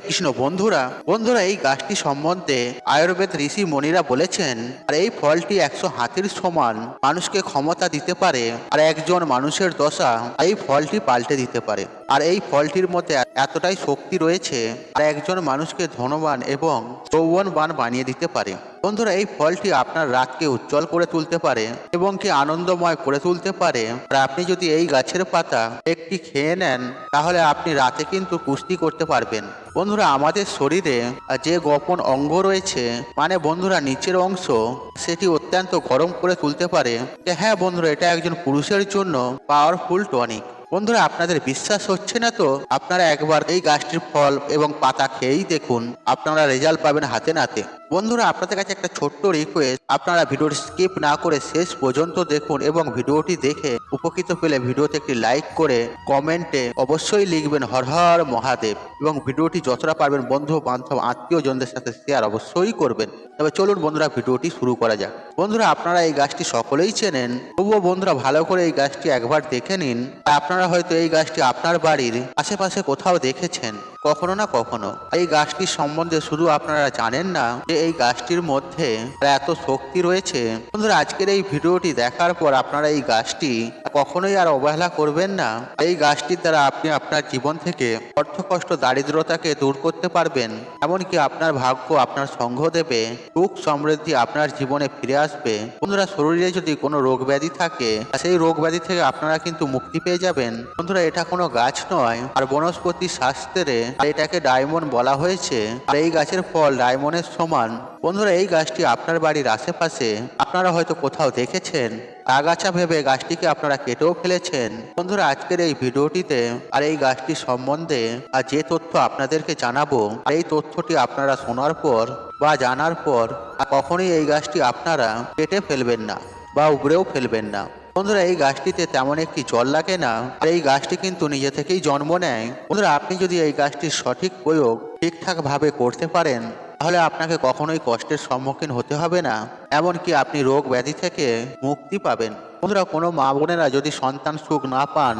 কৃষ্ণ বন্ধুরা বন্ধুরা, এই গাছটি সম্বন্ধে আয়ুর্বেদ ঋষি মনিরা বলেছেন, আর এই ফলটি একশো হাতির সমান। মানুষকে ক্ষমতা দিতে পারে, আর একজন মানুষের দশা এই ফলটি পাল্টে দিতে পারে। আর এই ফলটির মধ্যে এতটাই শক্তি রয়েছে আর একজন মানুষকে ধনবান এবং যৌবনবান বানিয়ে দিতে পারে। বন্ধুরা, এই ফলটি আপনার রাতকে উজ্জ্বল করে তুলতে পারে এবং কি আনন্দময় করে তুলতে পারে। আর আপনি যদি এই গাছের পাতা একটি খেয়ে নেন, তাহলে আপনি রাতে কিন্তু কুস্তি করতে পারবেন। বন্ধুরা, আমাদের শরীরে যে গোপন অঙ্গ রয়েছে মানে বন্ধুরা, নিচের অংশ, সেটি অত্যন্ত গরম করে তুলতে পারে। হ্যাঁ বন্ধুরা, এটা একজন পুরুষের জন্য পাওয়ারফুল টনিক বন্ধুরা, আপনাদের বিশ্বাস হচ্ছে না তো? আপনারা একবার এই গাছটির ফল এবং পাতা খেয়েই দেখুন। আপনারা রেজাল্ট পাবেন হাতে নাতে। বন্ধুরা, আপনাদের কাছে একটা ছোট্ট রিকোয়েস্ট আপনারা ভিডিওটি স্কিপ না করে শেষ পর্যন্ত দেখুন এবং ভিডিওটি দেখে উপকৃত পেলে ভিডিওতে একটি লাইক করে কমেন্টে অবশ্যই লিখবেন হর হর মহাদেব এবং ভিডিওটি যতটা পারবেন বন্ধু, বান্ধব আত্মীয়জনদের সাথে শেয়ার অবশ্যই করবেন। তবে চলুন বন্ধুরা, ভিডিওটি শুরু করা যাক। বন্ধুরা, আপনারা এই গাছটি সকলেই চেনেন। তবুও বন্ধুরা, ভালো করে এই গাছটি একবার দেখে নিন। আপনারা হয়তো এই গাছটি আপনার বাড়ির আশেপাশে কোথাও দেখেছেন। কখনো না কখনো। এই গাছটির সম্বন্ধে শুধু আপনারা জানেন না যে এই গাছটির মধ্যে এত শক্তি রয়েছে। বন্ধুরা, আজকের এই ভিডিওটি দেখার পর আপনারা এই গাছটি কখনোই আর অবহেলা করবেন না। এই গাছটির দ্বারা আপনি আপনার জীবন থেকে অর্থ কষ্ট দারিদ্রতাকে দূর করতে পারবেন। এমনকি আপনার ভাগ্য আপনার সঙ্গ দেবে। সুখ সমৃদ্ধি আপনার জীবনে ফিরে আসবে। বন্ধুরা, শরীরে যদি কোনো রোগ ব্যাধি থাকে, সেই রোগ ব্যাধি থেকে আপনারা কিন্তু মুক্তি পেয়ে যাবেন। বন্ধুরা, এটা কোনো গাছ নয়। আর বনস্পতি শাস্ত্রে এটাকে ডায়মন্ড বলা হয়েছে। আর এই গাছের ফল ডায়মন্ডের সমান। বন্ধুরা, এই গাছটি আপনার বাড়ির আশেপাশে, আপনারা হয়তো কোথাও দেখেছেন। আগাছা ভেবে গাছটিকে আপনারা কেটেও ফেলেছেন। বন্ধুরা, আজকের এই ভিডিওটিতে আর এই গাছটি সম্বন্ধে আর যে তথ্য আপনাদেরকে জানাব এই তথ্যটি আপনারা শোনার পর বা জানার পর কখনোই এই গাছটি আপনারা কেটে ফেলবেন না বা উবড়েও ফেলবেন না। বন্ধুরা, এই গাছটিতে তেমন একটি জল লাগে না, আর এই গাছটি কিন্তু নিজে থেকেই জন্ম নেয়। বন্ধুরা, আপনি যদি এই গাছটির সঠিক প্রয়োগ ঠিকঠাক ভাবে করতে পারেন তাহলে আপনাকে কখনোই কষ্টের সম্মুখীন হতে হবে না। এমনকি আপনি রোগ ব্যাধি থেকে মুক্তি পাবেন। বন্ধুরা, কোনো মা বোনেরা যদি সন্তান সুখ না পান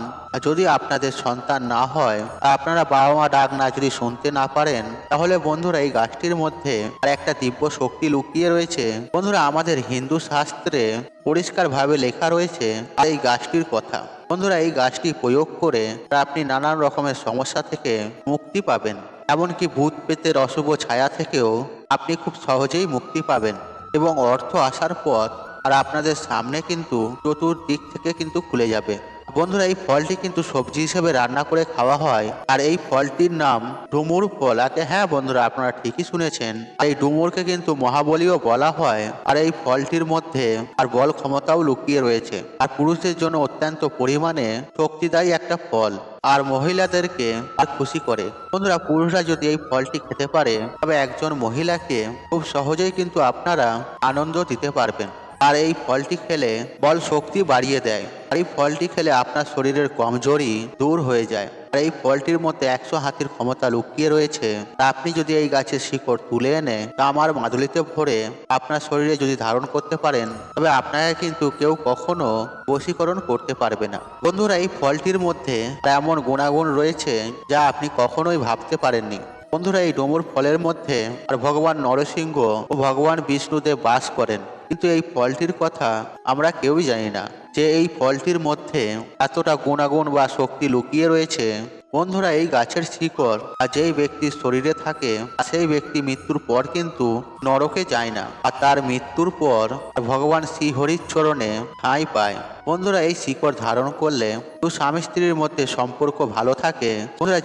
যদি আপনাদের সন্তান না হয় আপনারা বাবা মা ডাক না যদি শুনতে না পারেন, তাহলে বন্ধুরা, এই গাছটির মধ্যে আর একটা দিব্য শক্তি লুকিয়ে রয়েছে। বন্ধুরা, আমাদের হিন্দু শাস্ত্রে পরিষ্কারভাবে লেখা রয়েছে এই গাছটির কথা। বন্ধুরা, এই গাছটি প্রয়োগ করে আপনি নানান রকমের সমস্যা থেকে মুক্তি পাবেন। এমনকি ভূত পেতের অশুভ ছায়া থেকেও আপনি খুব সহজেই মুক্তি পাবেন এবং অর্থ আসার পর আর আপনাদের সামনে কিন্তু চতুর্দিক থেকে কিন্তু খুলে যাবে। বন্ধুরা, এই ফলটি কিন্তু সবজি হিসেবে রান্না করে খাওয়া হয়। আর এই ফলটির নাম ডুমুর ফল। আগে হ্যাঁ বন্ধুরা, আপনারা ঠিকই শুনেছেন। এই ডুমুরকে কিন্তু মহাবলীও বলা হয়। আর এই ফলটির মধ্যে আর বল ক্ষমতাও লুকিয়ে রয়েছে। আর পুরুষদের জন্য অত্যন্ত পরিমাণে শক্তিদায়ী একটা ফল। আর মহিলাদেরকে আর খুশি করে। বন্ধুরা, পুরুষরা যদি এই ফলটি খেতে পারে, তবে একজন মহিলাকে খুব সহজেই কিন্তু আপনারা আনন্দ দিতে পারবেন। আর এই ফলটি খেলে বল শক্তি বাড়িয়ে দেয়। আর এই ফলটি খেলে আপনার শরীরের কমজোরি দূর হয়ে যায়। আর এই ফলটির মধ্যে একশো হাতির ক্ষমতা লুকিয়ে রয়েছে। তা আপনি যদি এই গাছের শিকড় তুলে এনে তা আমার মাদুলিতে ভরে আপনার শরীরে যদি ধারণ করতে পারেন, তবে আপনাকে কিন্তু কেউ কখনো বশীকরণ করতে পারবে না। বন্ধুরা, এই ফলটির মধ্যে এমন গুণাগুণ রয়েছে যা আপনি কখনোই ভাবতে পারেননি। বন্ধুরা, এই ডোমর ফলের মধ্যে আর ভগবান নরসিংহ ও ভগবান বিষ্ণুদেব বাস করেন। কিন্তু এই ফলটির কথা আমরা কেউই জানি না। যে এই ফলটির মধ্যে এতটা গুণাগুণ বা শক্তি লুকিয়ে রয়েছে, বন্ধুরা এই গাছের শিকড় আর যেই ব্যক্তির শরীরে থাকে সেই ব্যক্তি মৃত্যুর পর কিন্তু নরকে যায় না। আর তার মৃত্যুর পর ভগবান শ্রীহরির চরণে ঠাঁই পায়। বন্ধুরা এই শিকড় ধারণ করলে তো স্বামী স্ত্রীর মধ্যে সম্পর্ক ভালো থাকে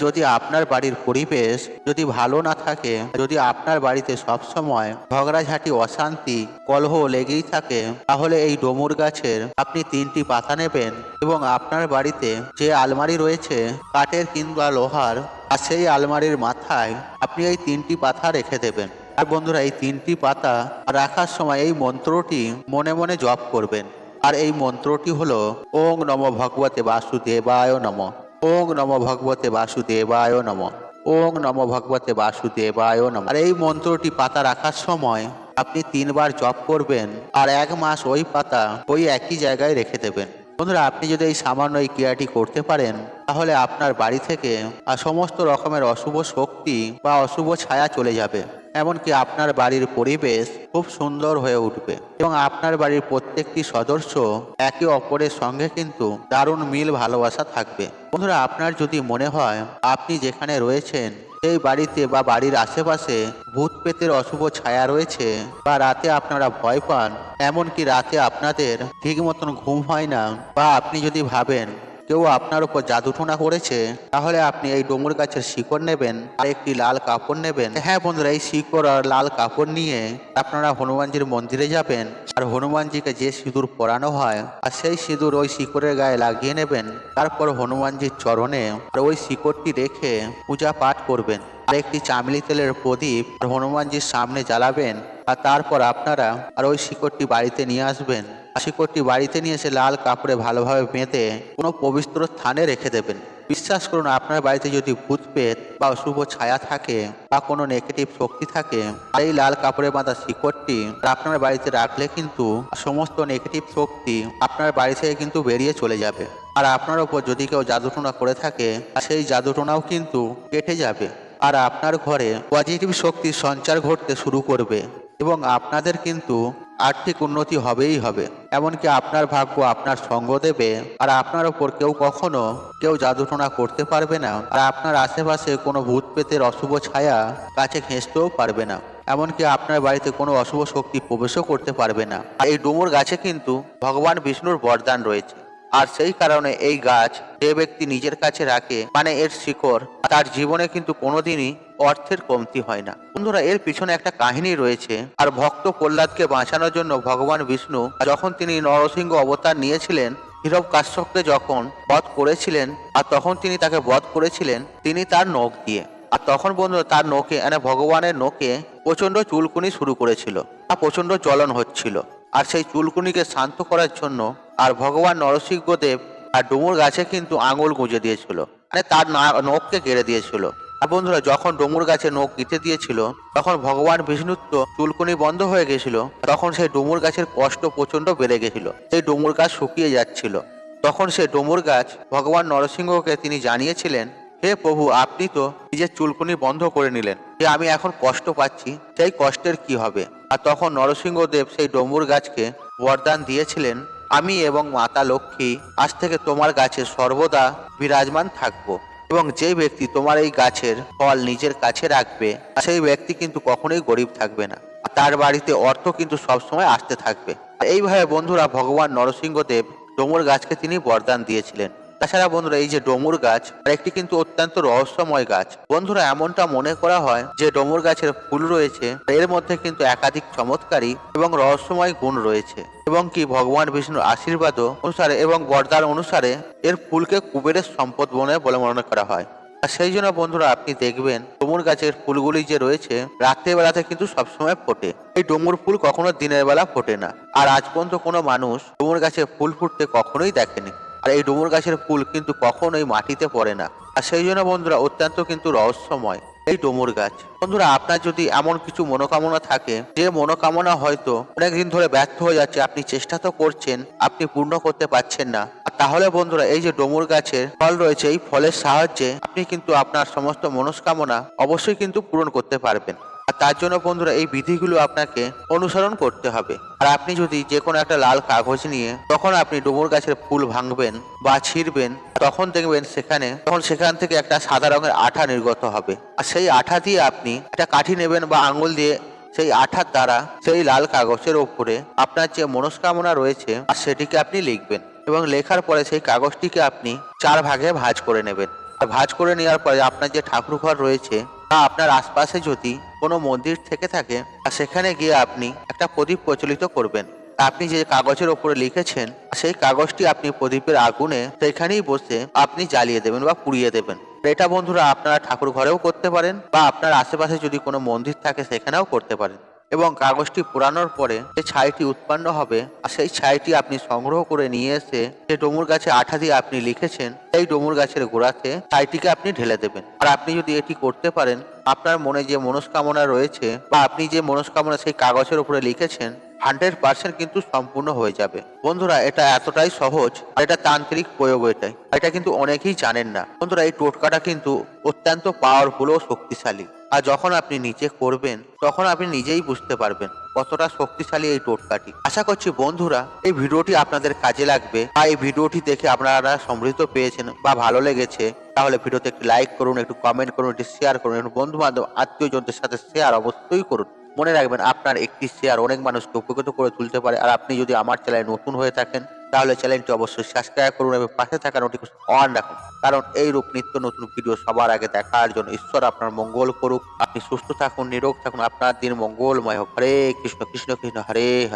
যদি আপনার বাড়ির পরিবেশ যদি ভালো না থাকে, যদি আপনার বাড়িতে সব সময় ঝগড়াঝাটি, অশান্তি, কলহ লেগেই থাকে, তাহলে এই ডোমুর গাছের আপনি তিনটি পাতা নেবেন এবং আপনার বাড়িতে যে আলমারি রয়েছে, কাঠের কিংবা লোহার, আর সেই আলমারির মাথায় আপনি এই তিনটি পাতা রেখে দেবেন। আর বন্ধুরা, এই তিনটি পাতা রাখার সময় এই মন্ত্রটি মনে মনে জপ করবেন। আর এই মন্ত্রটি হলো, ওং নম ভগবতে বাসুদেবায় নম। ওং নম ভগবতে বাসুদেবায় নম। ওং নম ভগবতে বাসুদেবায় নম। আর এই মন্ত্রটি পাতা রাখার সময় আপনি তিনবার জপ করবেন আর এক মাস ওই পাতা ওই একই জায়গায় রেখে দেবেন। বন্ধুরা, আপনি যদি এই সামান্য এই ক্রিয়াটি করতে পারেন, তাহলে আপনার বাড়ি থেকে আর সমস্ত রকমের অশুভ শক্তি বা অশুভ ছায়া চলে যাবে। এমনকি আপনার বাড়ির পরিবেশ খুব সুন্দর হয়ে উঠবে। এবং আপনার বাড়ির প্রত্যেকটি সদস্য একে অপরের সঙ্গে কিন্তু দারুণ মিল ভালোবাসা থাকবে। বন্ধুরা, আপনার যদি মনে হয় আপনি যেখানে রয়েছেন, সেই বাড়িতে বা বাড়ির আশেপাশে ভূত পেতের অশুভ ছায়া রয়েছে বা রাতে আপনারা ভয় পান, এমনকি রাতে আপনাদের ঠিক মতন ঘুম হয় না, বা আপনি যদি ভাবেন কেউ আপনার উপর জাদুটোনা করেছে, তাহলে আপনি এই ডুমুর গাছের শিকড় নেবেন, আর একটি লাল কাপড় নেবেন। হ্যাঁ বন্ধুরা, এই শিকড় আর লাল কাপড় নিয়ে আপনারা হনুমানজির মন্দিরে যাবেন, আর হনুমানজিকে যে সিঁদুর পরানো হয়, আর সেই সিঁদুর ওই শিকড়ের গায়ে লাগিয়ে নেবেন। তারপর হনুমানজির চরণে আর ওই শিকড়টি রেখে পূজা পাঠ করবেন। আর একটি চামলি তেলের প্রদীপ আর হনুমানজির সামনে জ্বালাবেন, আর তারপর আপনারা আর ওই শিকড়টি বাড়িতে নিয়ে আসবেন। শিকড়টি বাড়িতে নিয়ে এসে লাল কাপড়ে ভালোভাবে বেঁধে কোনো পবিত্র স্থানে রেখে দেবেন। বিশ্বাস করুন, আপনার বাড়িতে যদি ভূত পেত বা অশুভ ছায়া থাকে বা কোনো নেগেটিভ শক্তি থাকে আর এই লাল কাপড়ে বাঁধা শিকড়টি আপনার বাড়িতে রাখলে কিন্তু সমস্ত নেগেটিভ শক্তি আপনার বাড়ি থেকে কিন্তু বেরিয়ে চলে যাবে। আর আপনার ওপর যদি কেউ জাদুটোনা করে থাকে সেই জাদুটোনাও কিন্তু কেটে যাবে। আর আপনার ঘরে পজিটিভ শক্তির সঞ্চার ঘটতে শুরু করবে এবং আপনাদের কিন্তু আর্থিক উন্নতি হবেই হবে। এমনকি আপনার ভাগ্য আপনার সঙ্গ দেবে, আর আপনার ওপর কেউ কখনো কেউ জাদুটোনা করতে পারবে না, আর আপনার আশেপাশে কোনো ভূত পেতের অশুভ ছায়া কাছে ঘেঁষতেও পারবে না। এমনকি আপনার বাড়িতে কোনো অশুভ শক্তি প্রবেশও করতে পারবে না। আর এই ডুমুর গাছে কিন্তু ভগবান বিষ্ণুর বরদান রয়েছে। আর সেই কারণে এই গাছ যে ব্যক্তি নিজের কাছে রাখে মানে এর শিকড়, তার জীবনে কিন্তু কোনোদিনই অর্থের কমতি হয় না। বন্ধুরা, এর পিছনে একটা কাহিনী রয়েছে। আর ভক্ত প্রহ্লাদকে বাঁচানোর জন্য ভগবান বিষ্ণু যখন তিনি নরসিংহ অবতার নিয়েছিলেন, হীরব কাশ্যপকে যখন বধ করেছিলেন, আর তখন তিনি তাকে বধ করেছিলেন, তিনি তার নখ দিয়ে। আর তখন বন্ধু তার নোকে মানে ভগবানের নোকে প্রচণ্ড চুলকুনি শুরু করেছিল আর প্রচণ্ড জ্বলন হচ্ছিল। আর সেই চুলকুনিকে শান্ত করার জন্য আর ভগবান নরসিংহদেব আর ডুমুর গাছে কিন্তু আঙুল গুঁজে দিয়েছিল। মানে তার নখকে কেড়ে দিয়েছিল। আর বন্ধুরা, যখন ডুমুর গাছে নখ গিতে দিয়েছিল, তখন ভগবান বিষ্ণুর তো চুলকুনি বন্ধ হয়ে গেছিল, তখন সেই ডুমুর গাছের কষ্ট প্রচণ্ড বেড়ে গেছিল। সেই ডুমুর গাছ শুকিয়ে যাচ্ছিল। তখন সে ডুমুর গাছ ভগবান নরসিংহকে তিনি জানিয়েছিলেন হে প্রভু, আপনি তো নিজের চুলকুনি বন্ধ করে নিলেন। যে আমি এখন কষ্ট পাচ্ছি, সেই কষ্টের কি হবে? আর তখন নরসিংহদেব সেই ডম্বুর গাছকে বরদান দিয়েছিলেন, আমি এবং মাতা লক্ষ্মী, আজ থেকে তোমার গাছে সর্বদা বিরাজমান থাকব। এবং যে ব্যক্তি তোমার এই গাছের ফল নিজের কাছে রাখবে, সেই ব্যক্তি কিন্তু কখনোই গরিব থাকবে না। তার বাড়িতে অর্থ কিন্তু সবসময় আসতে থাকবে। এইভাবে বন্ধুরা ভগবান নরসিংহদেব ডোমর গাছকে তিনি বরদান দিয়েছিলেন। তাছাড়া বন্ধুরা, এই যে ডোমুর গাছ একটি কিন্তু অত্যন্ত রহস্যময় গাছ। বন্ধুরা, এমনটা মনে করা হয় যে ডোমুর গাছের ফুল রয়েছে এর মধ্যে কিন্তু একাধিক চমৎকারী এবং রহস্যময় গুণ রয়েছে। এবং কি, ভগবান বিষ্ণুর আশীর্বাদ অনুসারে এবং বরদান অনুসারে এর ফুলকে কুবেরের সম্পদ বনে বলে মনে করা হয়। আর সেই জন্য বন্ধুরা, আপনি দেখবেন, ডুমুর গাছের ফুলগুলি যে রয়েছে রাত্রে বেলাতে কিন্তু সবসময় ফোটে। এই ডুমুর ফুল কখনো দিনের বেলা ফোটে না। আর আজ পর্যন্ত কোনো মানুষ ডুমুর গাছে ফুল ফুটতে কখনোই দেখেনি। আর এই ডুমুর গাছের ফুল কিন্তু কখনোই মাটিতে পড়ে না। আর সেই জন্য বন্ধুরা, অত্যন্ত কিন্তু রহস্যময় এই ডুমুর গাছ। বন্ধুরা, আপনার যদি এমন কিছু মনোকামনা থাকে, যে মনোকামনা হয়তো অনেকদিন ধরে ব্যর্থ হয়ে যাচ্ছে, আপনি চেষ্টা তো করছেন, আপনি পূর্ণ করতে পারছেন না। তাহলে বন্ধুরা, এই যে ডুমুর গাছের ফল রয়েছে, এই ফলের সাহায্যে আপনি কিন্তু আপনার সমস্ত মনস্কামনা অবশ্যই কিন্তু পূরণ করতে পারবেন। তার জন্য বন্ধুরা এই বিধিগুলো আপনাকে অনুসরণ করতে হবে। আর আপনি যদি যে কোনো একটা লাল কাগজ নিয়ে তখন আপনি ডুমুর গাছের ফুল ভাঙবেন বা ছিঁড়বেন, তখন দেখবেন সেখানে, তখন সেখান থেকে একটা সাদা রঙের আঠা নির্গত হবে। আর সেই আঠা দিয়ে আপনি একটা কাঠি নেবেন বা আঙুল দিয়ে সেই আঠার দ্বারা সেই লাল কাগজের ওপরে আপনার যে মনস্কামনা রয়েছে, আর সেটিকে আপনি লিখবেন। এবং লেখার পরে সেই কাগজটিকে আপনি চার ভাগে ভাঁজ করে নেবেন। ভাঁজ করে নেওয়ার পরে আপনার যে ঠাকুর ঘর রয়েছে বা আপনার আশপাশে যদি কোনো মন্দির থেকে থাকে সেখানে গিয়ে আপনি একটা প্রদীপ প্রচলিত করবেন। আপনি যে কাগজের ওপরে লিখেছেন, সেই কাগজটি আপনি প্রদীপের আগুনে সেখানেই বসে আপনি জ্বালিয়ে দেবেন বা পুড়িয়ে দেবেন। এটা বন্ধুরা আপনারা ঠাকুর ঘরেও করতে পারেন, বা আপনার আশেপাশে যদি কোনো মন্দির থাকে, সেখানেও করতে পারেন। এবং কাগজটি পোড়ানোর পরে যে ছাইটি উৎপন্ন হবে আর সেই ছাইটি আপনি সংগ্রহ করে নিয়ে এসে যে ডমুর গাছে আঠা দিয়ে আপনি লিখেছেন, সেই ডমুর গাছের গোড়াতে ছাইটিকে আপনি ঢেলে দেবেন। আর আপনি যদি এটি করতে পারেন, আপনার মনে যে মনস্কামনা রয়েছে বা আপনি যে মনস্কামনা সেই কাগজের উপরে লিখেছেন হান্ড্রেড পার্সেন্ট কিন্তু সম্পূর্ণ হয়ে যাবে। বন্ধুরা, এটা এতটাই সহজ আর এটা তান্ত্রিক প্রয়োগ এটাই। এটা কিন্তু অনেকেই জানেন না। বন্ধুরা, এই টোটকাটা কিন্তু অত্যন্ত পাওয়ারফুল ও শক্তিশালী। আর যখন আপনি নিজে করবেন তখন আপনি নিজেই বুঝতে পারবেন কতটা শক্তিশালী এই টোটকাটি। আশা করছি বন্ধুরা, এই ভিডিওটি আপনাদের কাজে লাগবে আর এই ভিডিওটি দেখে আপনারা সমৃদ্ধ পেয়েছেন বা ভালো লেগেছে, তাহলে ভিডিওতে একটি লাইক করুন, একটু কমেন্ট করুন, একটু শেয়ার করুন একটু বন্ধু বান্ধব আত্মীয়জনদের সাথে শেয়ার অবশ্যই করুন। মনে রাখবেন, আপনার একটি শেয়ার অনেক মানুষকে উপকৃত করে তুলতে পারে, আর আপনি যদি আমার চ্যানেলে নতুন হয়ে থাকেন তাহলে চ্যানেলটি অবশ্যই সাবস্ক্রাইব করুন এবং পাশে থাকা নোটিফিকেশন অন রাখুন। কারণ এই রূপ নিত্য নতুন ভিডিও সবার আগে দেখার জন্য ঈশ্বর আপনার মঙ্গল করুক। আপনি সুস্থ থাকুন, নিরোগ থাকুন। আপনার দিন মঙ্গলময় হোক। হরে কৃষ্ণ কৃষ্ণ কৃষ্ণ হরে।